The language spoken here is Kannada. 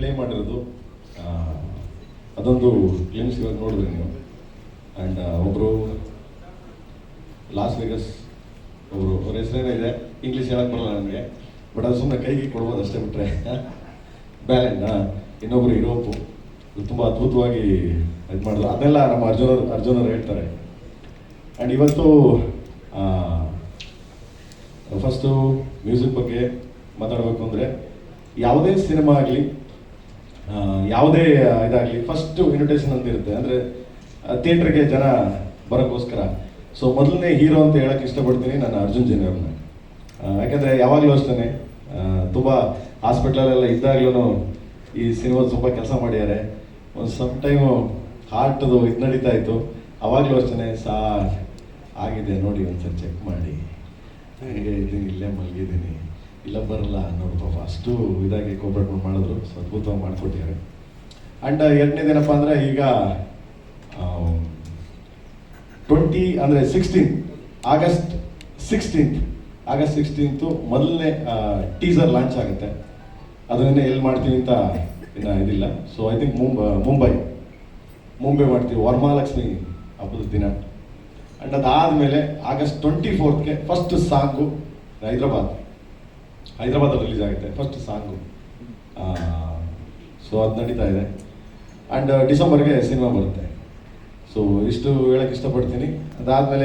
ಪ್ಲೇ ಮಾಡಿರೋದು ಅದೊಂದು ಕ್ಲಿಮ್ಸ್ ಇವಾಗ ನೋಡಿದ್ರಿ ನೀವು. ಆ್ಯಂಡ್ ಒಬ್ಬರು ಲಾಸ್ ವೇಗಸ್ ಒಬ್ಬರು ಅವ್ರ ಹೆಸರೇನೇ ಇದೆ ಇಂಗ್ಲೀಷ್ ಹೇಳಕ್ಕೆ ಬರಲ್ಲ ನನಗೆ ಬಟ್ ಅದು ಸುಮ್ಮನೆ ಕೈಗೆ ಕೊಡ್ಬೋದು ಅಷ್ಟೇ ಬಿಟ್ಟರೆ ಬ್ಯಾಲೆನ್ ಇನ್ನೊಬ್ಬರು ಯುರೋಪು ತುಂಬ ಅದ್ಭುತವಾಗಿ ಇದು ಮಾಡಿದ್ರು. ಅದೆಲ್ಲ ನಮ್ಮ ಅರ್ಜುನ ಅರ್ಜುನವ್ರು ಹೇಳ್ತಾರೆ. ಆ್ಯಂಡ್ ಇವತ್ತು ಫಸ್ಟು ಮ್ಯೂಸಿಕ್ ಬಗ್ಗೆ ಮಾತಾಡಬೇಕು ಅಂದರೆ, ಯಾವುದೇ ಸಿನಿಮಾ ಆಗಲಿ ಯಾವುದೇ ಇದಾಗಲಿ ಫಸ್ಟ್ ಇನ್ವಿಟೇಷನ್ ಅಂತ ಇರುತ್ತೆ ಅಂದರೆ ಥಿಯೇಟ್ರಿಗೆ ಜನ ಬರೋಕ್ಕೋಸ್ಕರ. ಸೊ ಮೊದಲನೇ ಹೀರೋ ಅಂತ ಹೇಳಕ್ಕೆ ಇಷ್ಟಪಡ್ತೀನಿ ನಾನು ಅರ್ಜುನ್ ಜೇನ್ ಅವ್ರನ್ನ. ಯಾಕಂದರೆ ಯಾವಾಗಲೂ ಅಷ್ಟೇ ತುಂಬ ಹಾಸ್ಪಿಟ್ಲಲ್ಲೆಲ್ಲ ಇದ್ದಾಗ್ಲೂ ಈ ಸಿನಿಮಾ ತುಂಬ ಕೆಲಸ ಮಾಡಿದ್ದಾರೆ ಒಂದು ಸಮ್ ಟೈಮು ಹಾರ್ಟ್ದು ಇದು ನಡೀತಾ ಇತ್ತು. ಅವಾಗಲೂ ಅಷ್ಟೇ ಸಾ ಆಗಿದೆ, ನೋಡಿ ಒಂದ್ಸರಿ ಚೆಕ್ ಮಾಡಿ. ಹಾಗೆ ಇದ್ದೀನಿ, ಇಲ್ಲೇ ಮಲಗಿದ್ದೀನಿ. ಇಲ್ಲ, ಬರಲ್ಲ ಅನ್ನೋದು ಪಾಪ. ಅಷ್ಟು ಇದಾಗಿ ಕೋಪರೇಟ್ ಮಾಡಿದ್ರು. ಅದ್ಭುತವಾಗಿ ಮಾಡಿಕೊಟ್ಟಿದ್ದಾರೆ. ಆ್ಯಂಡ್ ಎರಡನೇದೇನಪ್ಪ ಅಂದರೆ ಈಗ ಟ್ವೆಂಟಿ ಅಂದರೆ sixteen August sixteenth August sixteenth ಮೊದಲನೇ ಟೀಸರ್ ಲಾಂಚ್ ಆಗುತ್ತೆ. ಅದನ್ನೇ ಎಲ್ಲಿ ಮಾಡ್ತೀವಿ ಅಂತ ಇನ್ನು ಇದಿಲ್ಲ. ಸೊ ಐ ಥಿಂಕ್ ಮುಂಬ, ಮುಂಬೈ. ಮುಂಬೈ ಮಾಡ್ತೀವಿ. ವರಮಹಾಲಕ್ಷ್ಮಿ ಹಬ್ಬದ ದಿನ. ಆ್ಯಂಡ್ ಅದಾದಮೇಲೆ ಆಗಸ್ಟ್ ಟ್ವೆಂಟಿ ಫೋರ್ತ್ಗೆ ಫಸ್ಟ್ ಸಾಂಗು ಹೈದ್ರಾಬಾದ್. ಹೈದ್ರಾಬಾದಲ್ಲಿ ರಿಲೀಸ್ ಆಗುತ್ತೆ ಫಸ್ಟ್ ಸಾಂಗು. ಸೊ ಅದು ನಡೀತಾ ಇದೆ. ಆ್ಯಂಡ್ ಡಿಸೆಂಬರ್ಗೆ ಸಿನಿಮಾ ಬರುತ್ತೆ. ಸೊ ಇಷ್ಟು ಹೇಳಕ್ಕೆ ಇಷ್ಟಪಡ್ತೀನಿ. ಅದಾದಮೇಲೆ